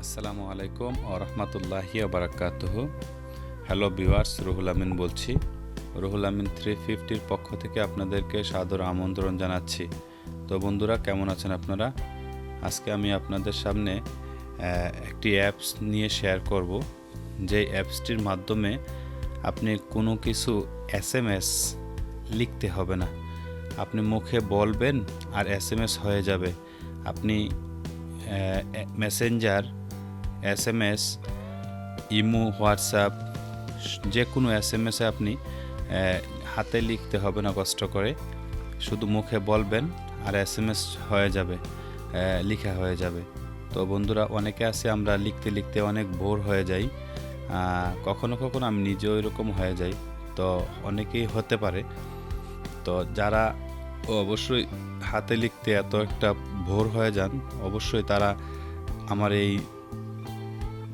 আসসালামু আলাইকুম ও রহমতুল্লাহি হ্যালো ভিউয়ার্স রুহুল আমিন বলছি। রুহুল আমিন থ্রি ফিফটির পক্ষ থেকে আপনাদেরকে সাদর আমন্ত্রণ জানাচ্ছি। তো বন্ধুরা, কেমন আছেন আপনারা? আজকে আমি আপনাদের সামনে একটি অ্যাপস নিয়ে শেয়ার করব। যে অ্যাপসটির মাধ্যমে আপনি কোনো কিছু এস এম এস লিখতে হবে না। আপনি মুখে বলবেন আর এস এম এস হয়ে যাবে। আপনি messenger S M S imo, WhatsApp যে কোনো এস এম এসে আপনি হাতে লিখতে হবে না কষ্ট করে। শুধু মুখে বলবেন আর এস এম এস হয়ে যাবে লিখা হয়ে যাবে। তো বন্ধুরা, অনেকে আছে, আমরা লিখতে লিখতে অনেক ভোর হয়ে যাই। কখনো কখনো আমি নিজেও এরকম হয়ে যাই। তো অনেকেই হতে পারে। তো যারা অবশ্যই হাতে লিখতে এত একটা ভোর হয়ে যান, অবশ্যই তারা আমার এই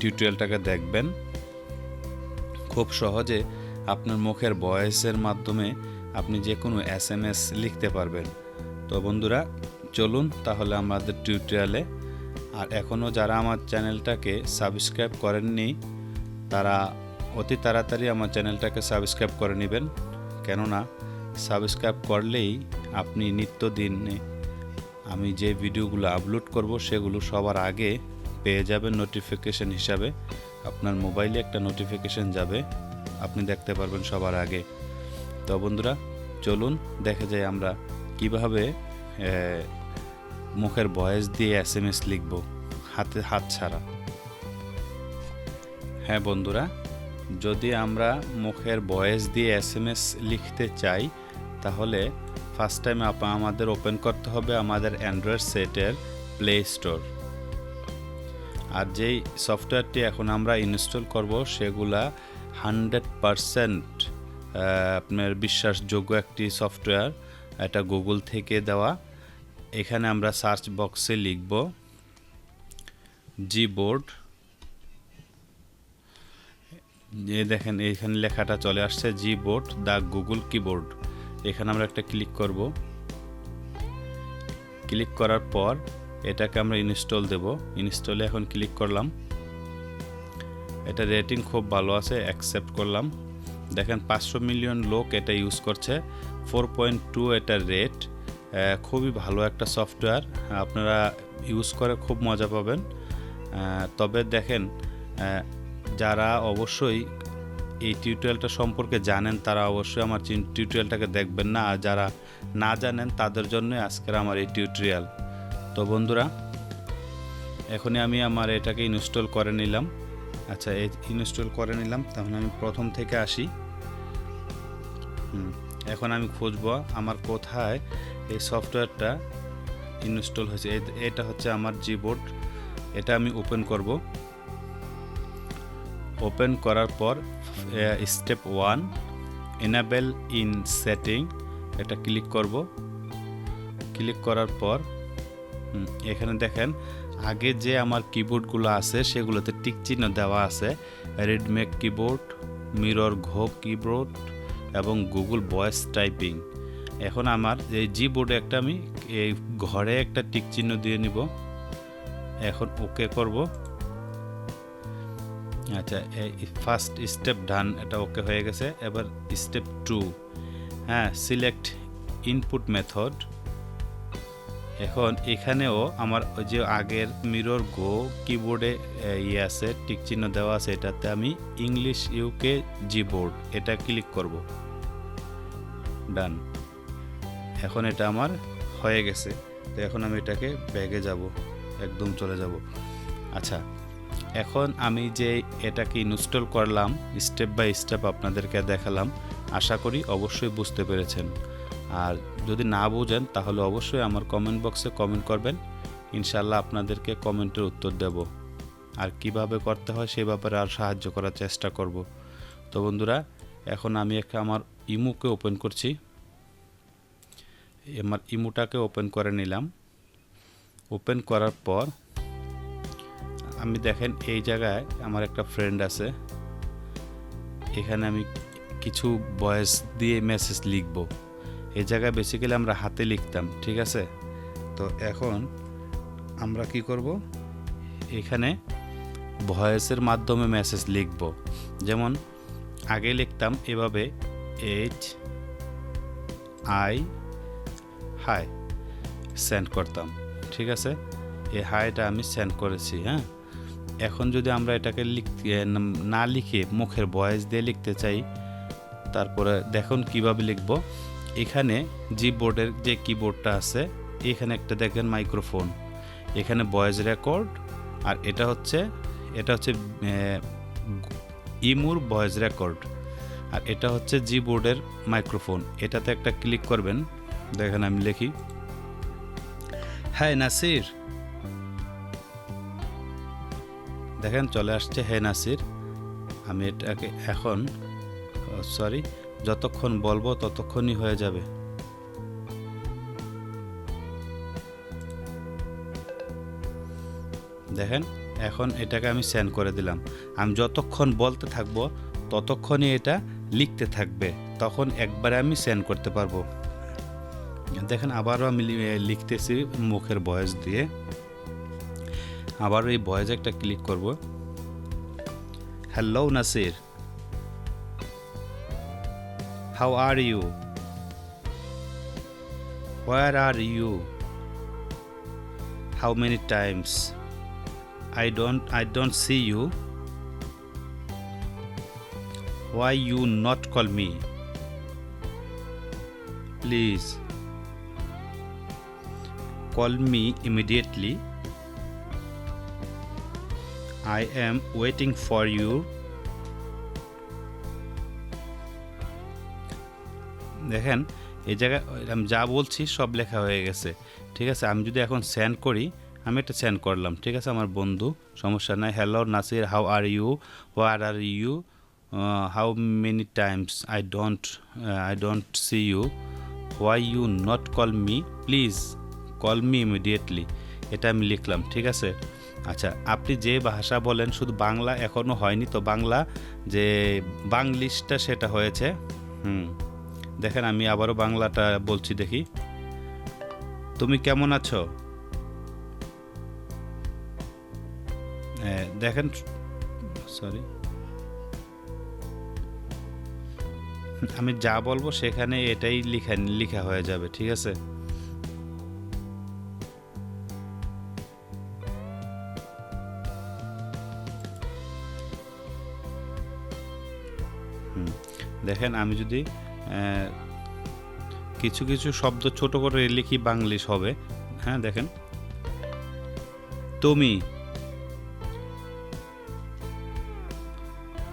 টিউটোরিয়ালটাকে দেখবেন। খুব সহজে আপনার মুখের ভয়েসের মাধ্যমে আপনি যে কোনো এস এম এস লিখতে পারবেন। তো বন্ধুরা, চলুন তাহলে আমাদের টিউটোরিয়ালে। আর এখনও যারা আমার চ্যানেলটাকে সাবস্ক্রাইব করেননি তারা অতি তাড়াতাড়ি আমার চ্যানেলটাকে সাবস্ক্রাইব করে নেবেন। কেননা, সাবস্ক্রাইব করলেই আপনি নিত্যদিনে আমি যে ভিডিওগুলো আপলোড করব সেগুলো সবার আগে পেয়ে যাবেন নোটিফিকেশন হিসাবে। আপনার মোবাইলে একটা নোটিফিকেশন যাবে, আপনি দেখতে পারবেন সবার আগে। তো বন্ধুরা, চলুন দেখা যায় আমরা কীভাবে মুখের ভয়েস দিয়ে এস এম এস লিখব, হাতে হাত ছাড়া। হ্যাঁ বন্ধুরা, যদি আমরা মুখের ভয়েস দিয়ে এস এম এস লিখতে চাই, তাহলে ফার্স্ট টাইম আমাদের ওপেন করতে হবে আমাদের অ্যান্ড্রয়েড সেটের প্লে স্টোর আর যেই সফটওয়্যারটি এখন আমরা ইনস্টল করব, সেগুলা হান্ড্রেড পারসেন্ট আপনার বিশ্বাসযোগ্য একটি সফটওয়্যার এটা গুগল থেকে দেওয়া। এখানে আমরা সার্চ বক্সে লিখব জি বোর্ড দেখেন, এখানে লেখাটা চলে আসছে, জি বোর্ড দ্য গুগল কিবোর্ড। এখানে আমরা একটা ক্লিক করব। ক্লিক করার পর এটাকে আমরা ইনস্টল দেব। ইনস্টলে এখন ক্লিক করলাম। এটা রেটিং খুব ভালো আছে, অ্যাকসেপ্ট করলাম। দেখেন, পাঁচশো মিলিয়ন লোক এটা ইউজ করছে। ফোর পয়েন্ট টু এটার রেট। খুবই ভালো একটা সফটওয়্যার। আপনারা ইউজ করে খুব মজা পাবেন। তবে দেখেন যারা অবশ্যই এই টিউটোরিয়ালটা সম্পর্কে জানেন, তারা অবশ্যই আমার টিউটোরিয়ালটাকে দেখবেন না। আর যারা না জানেন, তাদের জন্য আজকের আমার এই টিউটোরিয়াল তো বন্ধুরা, এখনই আমি আমার এটাকে ইনস্টল করে নিলাম। আচ্ছা এই ইনস্টল করে নিলাম। তখন আমি প্রথম থেকে আসি। এখন আমি খুঁজবো আমার কোথায় এই সফটওয়্যারটা ইনস্টল হয়েছে। এটা হচ্ছে আমার জিবোর্ড এটা আমি ওপেন করব। ওপেন করার পর step one enable in setting এটা ক্লিক করব। ক্লিক করার পর এখানে দেখেন, আগে যে আমার কিবোর্ডগুলো আছে, সেগুলোতে টিক চিহ্ন দেওয়া আছে। রেডমেক কিবোর্ড মিরর ঘো কিবোর্ড এবং গুগল ভয়েস টাইপিং এখন আমার এই জি বোর্ডে একটা আমি, এই ঘরে একটা টিক চিহ্ন দিয়ে নিব। এখন ওকে করব। আচ্ছা এই ফার্স্ট স্টেপ ডান এটা ওকে হয়ে গেছে। এবার স্টেপ টু হ্যাঁ সিলেক্ট ইনপুট মেথড এখন এখানেও আমার ওই যে আগের মিরর গো কিবোর্ডে ইয়ে আছে টিক চিহ্ন দেওয়া আছে, এটাতে আমি ইংলিশ ইউকে জি বোর্ড এটা ক্লিক করব। ডান এখন এটা আমার হয়ে গেছে। তো এখন আমি এটাকে ব্যাগে যাব, একদম চলে যাব। আচ্ছা এখন আমি যে এটাকে ইনস্টল করলাম স্টেপ বাই স্টেপ আপনাদেরকে দেখালাম, আশা করি অবশ্যই বুঝতে পেরেছেন। আর যদি না বোঝেন, তাহলে অবশ্যই আমার কমেন্ট বক্সে কমেন্ট করবেন। ইনশাল্লাহ আপনাদেরকে কমেন্টের উত্তর দেব। আর কীভাবে করতে হয় সে ব্যাপারে আর সাহায্য করার চেষ্টা করব। তো বন্ধুরা, এখন আমি একটা আমার ইমুকে ওপেন করছি। আমার ইমুটাকে ওপেন করে নিলাম। ওপেন করার পর আমি দেখেন, এই জায়গায় আমার একটা ফ্রেন্ড আছে। এখানে আমি কিছু ভয়েস দিয়ে মেসেজ লিখব। এই জায়গায় বেসিক্যালি আমরা হাতে লিখতাম, ঠিক আছে? তো এখন আমরা কি করব? এখানে ভয়েসের মাধ্যমে মেসেজ লিখব। যেমন, আগে লিখতাম এভাবে এইচ আই হাই সেন্ড করতাম, ঠিক আছে? এই হাইটা আমি সেন্ড করেছি হ্যাঁ? এখন যদি আমরা এটাকে লিখতে না লিখে মুখের ভয়েস দিয়ে লিখতে চাই, তারপরে দেখুন কীভাবে লিখব। এখানে জি বোর্ডের যে কিবোর্ডটা আছে, এখানে একটা দেখেন মাইক্রোফোন এখানে ভয়েস রেকর্ড আর এটা হচ্ছে এটা হচ্ছে ইমুর ভয়েস রেকর্ড আর এটা হচ্ছে জি বোর্ডের মাইক্রোফোন এটাতে একটা ক্লিক করবেন। দেখেন আমি লিখি। হ্যাঁ নাসির। দেখেন, চলে আসছে হে নাসির। আমি এটাকে এখন সরি যতক্ষণ বলব ততক্ষণই হয়ে যাবে। দেখেন, এখন এটাকে আমি সেন্ড করে দিলাম। আমি যতক্ষণ বলতে থাকব ততক্ষণই এটা লিখতে থাকবে। তখন একবারে আমি সেন্ড করতে পারব। দেখেন, আবারও আমি লিখতেছি মুখের ভয়েস দিয়ে। আবার এই ভয়েজ একটা ক্লিক করব। Hello, Nasir. How are you? Where are you? How many times? I don't I don't see you. Why you not call me? Please. Call me immediately. I am waiting for you. দেখেন, এই জায়গায় আমি যা বলছি সব লেখা হয়ে গেছে। ঠিক আছে, আমি যদি এখন সেন্ড করি, আমি এটা সেন্ড করলাম। ঠিক আছে, আমার বন্ধু, সমস্যা নাই। Hello Nasir how are you where are you how many times I don't I don't see you why you not call me please call me immediately এটা আমি লিখলাম, ঠিক আছে? আচ্ছা আপনি যে ভাষা বলেন শুধু বাংলা এখনও হয়নি তো বাংলা যে বাংলিশটা সেটা হয়েছে। হুম দেখেন আমি আবারও বাংলাটা বলছি দেখি। তুমি কেমন আছো? এ, দেখেন সরি আমি যা বলব সেখানে এটাই লিখা লিখা হয়ে যাবে ঠিক আছে? দেখেন, আমি যদি কিছু কিছু শব্দ ছোট করে লিখি বাংলিশ হবে। হ্যাঁ দেখেন। তুমি।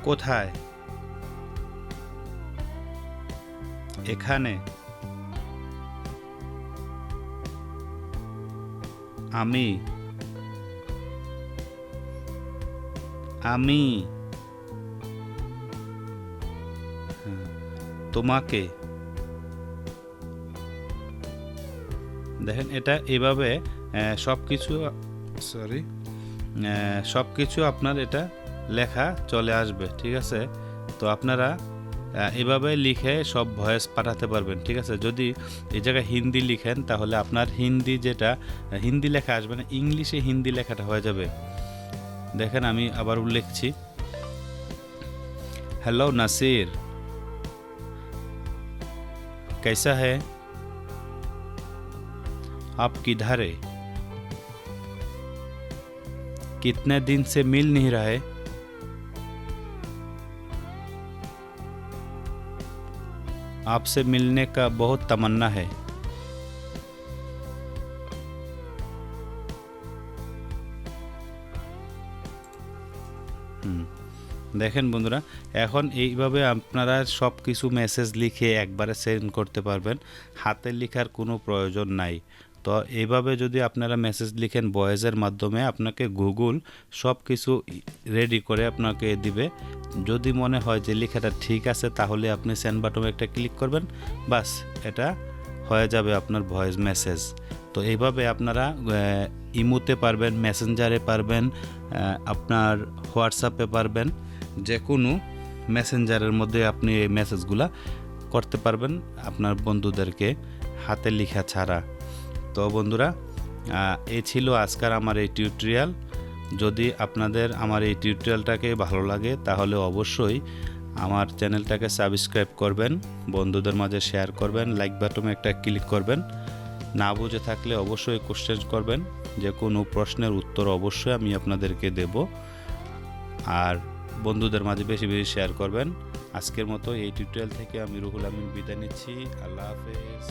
কোথায়? এখানে। আমি। আমি। তোমাকে। দেখেন এটা এভাবে সব কিছু সরি সব কিছু আপনার এটা লেখা চলে আসবে ঠিক আছে? তো আপনারা এভাবে লিখে সব ভয়েস পাঠাতে পারবেন ঠিক আছে? যদি এই জায়গায় হিন্দি লিখেন তাহলে আপনার হিন্দি যেটা হিন্দি লেখা আসবে না ইংলিশে হিন্দি লেখাটা হয়ে যাবে। দেখেন আমি আবার উল্লেখছি। হ্যালো নাসির कैसा है? आप किधर है? कितने दिन से मिल नहीं रहे आपसे मिलने का बहुत तमन्ना है। হুম দেখেন বন্ধুরা, এখন এইভাবে আপনারা সব কিছু মেসেজ লিখে একবারে সেন্ড করতে পারবেন। হাতে লেখার কোনো প্রয়োজন নাই। তো এইভাবে যদি আপনারা মেসেজ লিখেন ভয়েসের মাধ্যমে, আপনাকে গুগল সব কিছু রেডি করে আপনাকে দিবে। যদি মনে হয় যে লেখাটা ঠিক আছে, তাহলে আপনি সেন্ড বাটনে একটা ক্লিক করবেন। বাস, এটা হয়ে যাবে আপনার ভয়েস মেসেজ তো এইভাবে আপনারা ইমোতে পারবেন মেসেঞ্জারে পারবেন আপনার হোয়াটসঅ্যাপে পারবেন। যে কোনো মেসেঞ্জারের মধ্যে আপনি এই মেসেজগুলা করতে পারবেন। আপনার বন্ধুদেরকে হাতে লেখা ছাড়া। তো বন্ধুরা এ ছিল আজকের আমার এই টিউটোরিয়াল যদি আপনাদের আমার এই টিউটোরিয়ালটাকে ভালো লাগে, তাহলে অবশ্যই আমার চ্যানেলটাকে সাবস্ক্রাইব করবেন, বন্ধুদের মাঝে শেয়ার করবেন লাইক বাটনে একটা ক্লিক করবেন। না বুঝে থাকলে অবশ্যই কোশ্চেন করবেন যে কোনো প্রশ্নের উত্তর অবশ্যই আমি আপনাদেরকে দেব। আর বন্ধুদের মাঝে বেশি বেশি শেয়ার করবেন। আজকের মতো এই টিউটোরিয়াল থেকে আমি রুহুল আমিন বিদায় নিচ্ছি। আল্লাহ হাফেজ।